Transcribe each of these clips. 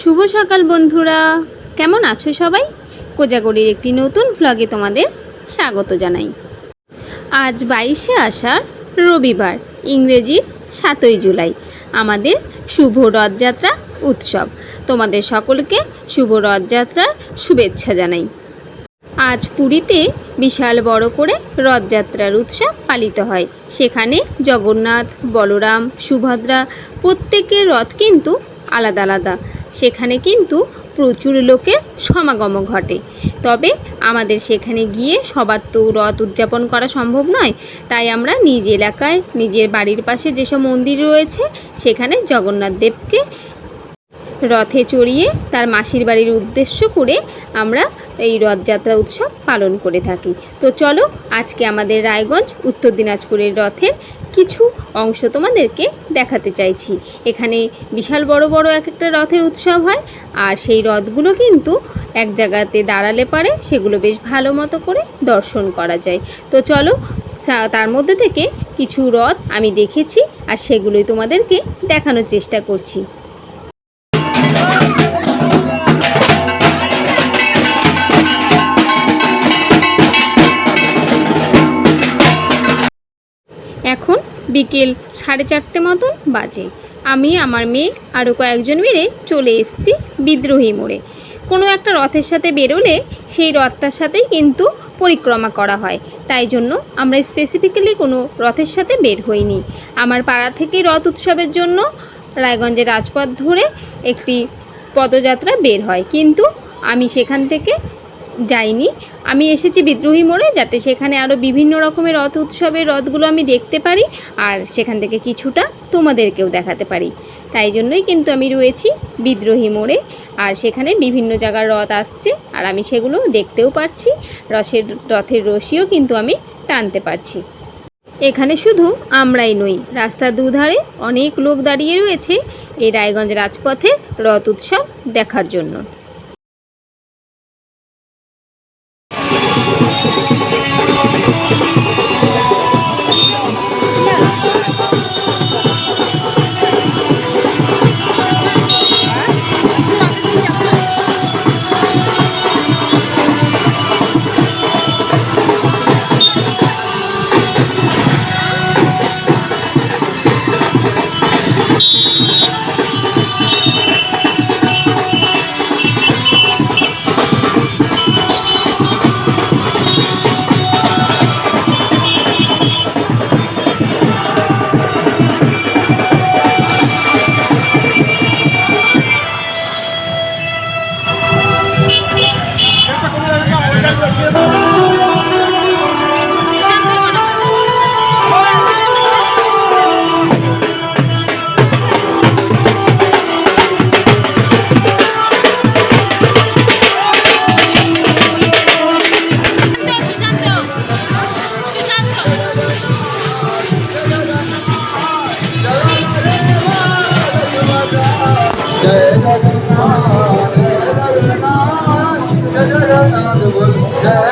শুভ সকাল বন্ধুরা। কেমন আছো সবাই? কোজাগরির একটি নতুন ভ্লগে তোমাদের স্বাগত জানাই। আজ বাইশে আষাঢ়, রবিবার, ইংরেজির সাতই জুলাই, আমাদের শুভ রথযাত্রা উৎসব। তোমাদের সকলকে শুভ রথযাত্রার শুভেচ্ছা জানাই। আজ পুরীতে বিশাল বড় করে রথযাত্রার উৎসব পালিত হয়। সেখানে জগন্নাথ, বলরাম, সুভদ্রা প্রত্যেকের রথ কিন্তু আলাদা আলাদা। সেখানে কিন্তু প্রচুর লোকের সমাগম ঘটে। তবে আমাদের সেখানে গিয়ে সবার তো রথ উদযাপন করা সম্ভব নয়, তাই আমরা নিজ এলাকায় নিজের বাড়ির পাশে যেসব মন্দির রয়েছে, সেখানে জগন্নাথ দেবকে রথে চড়িয়ে তার মাসির বাড়ির উদ্দেশ্য করে আমরা এই রথযাত্রা উৎসব পালন করে থাকি। তো চলো, আজকে আমাদের রায়গঞ্জ, উত্তর দিনাজপুরের রথের কিছু অংশ তোমাদেরকে দেখাতে চাইছি। এখানে বিশাল বড় বড় এক একটা রথের উৎসব হয়, আর সেই রথগুলো কিন্তু এক জায়গাতে দাঁড়ালে পারে, সেগুলো বেশ ভালো মতো করে দর্শন করা যায়। তো চলো তার মধ্যে থেকে কিছু রথ আমি দেখেছি, আর সেগুলোই তোমাদেরকে দেখানোর চেষ্টা করছি। বিকেল সাড়ে চারটে মতন বাজে। আমি, আমার মেয়ে আরও কয়েকজন মিলে চলে এসেছি বিদ্রোহী মোড়ে। কোনো একটা রথের সাথে বেরোলে সেই রথটার সাথেই কিন্তু পরিক্রমা করা হয়। তাই জন্য আমরা স্পেসিফিক্যালি কোনো রথের সাথে বের হইনি। আমার পাড়া থেকেই রথ উৎসবের জন্য রায়গঞ্জের রাজপথ ধরে একটি পদযাত্রা বের হয়। কিন্তু আমি সেখান থেকে যাইনি। আমি এসেছি বিদ্রোহী মোড়ে যাতে সেখানে আরও বিভিন্ন রকমের রথ উৎসবের রথগুলো আমি দেখতে পারি আর সেখান থেকে কিছুটা তোমাদেরকেও দেখাতে পারি। তাই জন্যই কিন্তু আমি রয়েছি বিদ্রোহী মোড়ে আর সেখানে বিভিন্ন জায়গার রথ আসছে আর আমি সেগুলো দেখতেও পারছি। রসের, রথের রশিও কিন্তু আমি টানতে পারছি। এখানে শুধু আমরাই নই, রাস্তার দুধারে অনেক লোক দাঁড়িয়ে রয়েছে এই রায়গঞ্জ রাজপথে রথ উৎসব দেখার জন্য। Jai Radha Jai Radha Jai Radha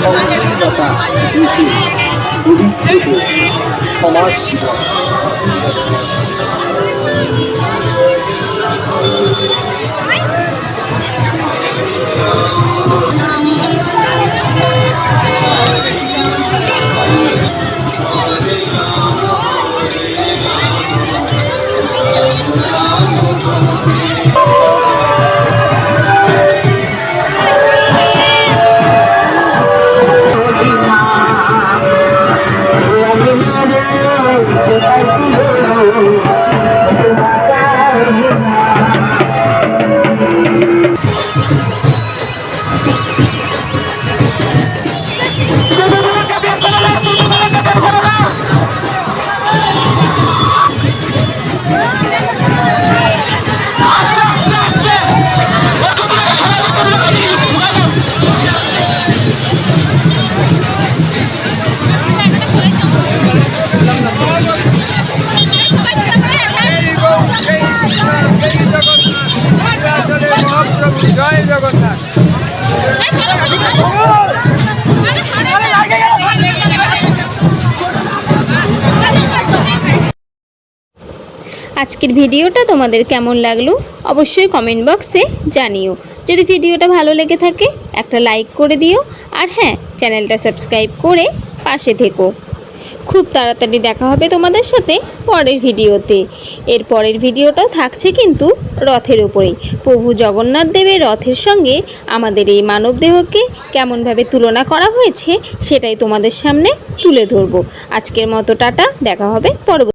বৈষম্যের সংকীর্ণতা পরিচ্ছেদ সমাজ জীবন জয় আজকের ভিডিওটা তোমাদের কেমন লাগল অবশ্যই কমেন্ট বক্সে জানিও। যদি ভিডিওটা ভালো লেগে থাকে, একটা লাইক করে দিও। আর হ্যাঁ চ্যানেলটা সাবস্ক্রাইব করে পাশে থেকো। খুব তাড়াতাড়ি দেখা হবে তোমাদের সাথে পরের ভিডিওতে। এর পরের ভিডিওটাও থাকছে কিন্তু রথের উপরেই। প্রভু জগন্নাথ দেবের রথের সঙ্গে আমাদের এই মানবদেহকে কেমনভাবে তুলনা করা হয়েছে, সেটাই তোমাদের সামনে তুলে ধরবো। আজকের মতো টাটা, দেখা হবে পরবর্তী